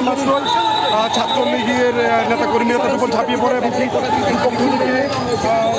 মাত্রই আহ, ছাত্রলীগের আহ, নেতাকর্মী নেতাদের উপর ঝাঁপিয়ে পড়ে এবং সেই পক্ষ থেকে আহ,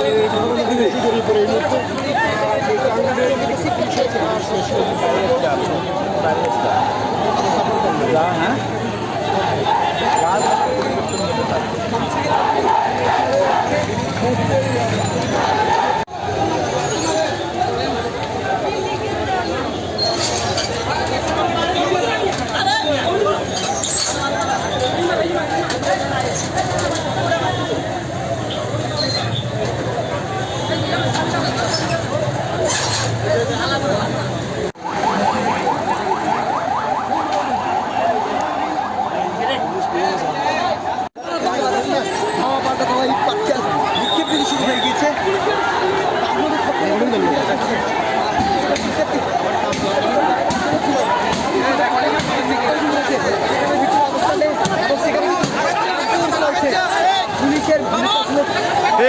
পুলিশের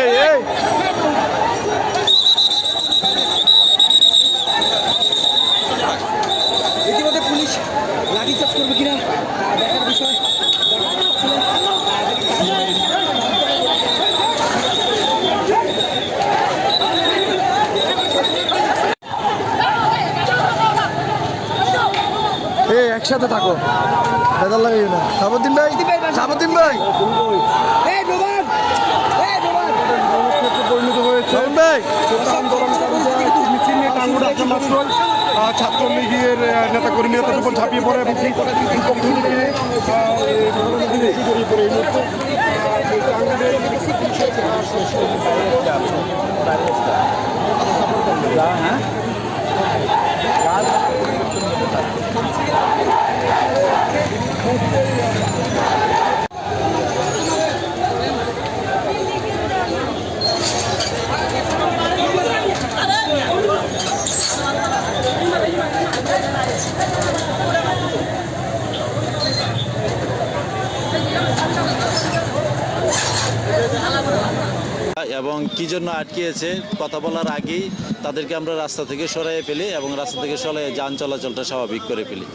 এই এই। ইতিমধ্যে পুলিশ লাঠিচার্জ করবে কিনা দেখার বিষয়। একসাথে থাকো। বেদার লাগে না সাবুদ্দিন ভাই সাবুদ্দিন ভাই পরিণত হয়েছে। ছাত্রলীগের আহ, নেতাকর্মী নেতাদের উপর ঝাঁপিয়ে পড়ে এবং সেই পক্ষ থেকে আহ, এই ঘটনাটি জড়িয়ে পড়ে এই মুহূর্তে আহ, এই টাঙ্গাইলের এবং কি জন্য আটকিয়েছে কথা বলার আগেই তাদেরকে আমরা রাস্তা থেকে সরাইয়ে ফেলি এবং রাস্তা থেকে সরাই যান চলাচলটা স্বাভাবিক করে ফেলি।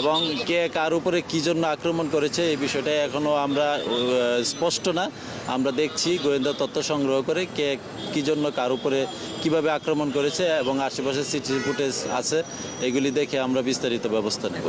এবং কে কার উপরে কি জন্য আক্রমণ করেছে এই বিষয়টা এখনও আমরা স্পষ্ট না। আমরা দেখছি গোয়েন্দা তথ্য সংগ্রহ করে কে কি জন্য কার উপরে কীভাবে আক্রমণ করেছে এবং আশেপাশে সিটি ফুটেজ আছে, এগুলি দেখে আমরা বিস্তারিত ব্যবস্থা নেব।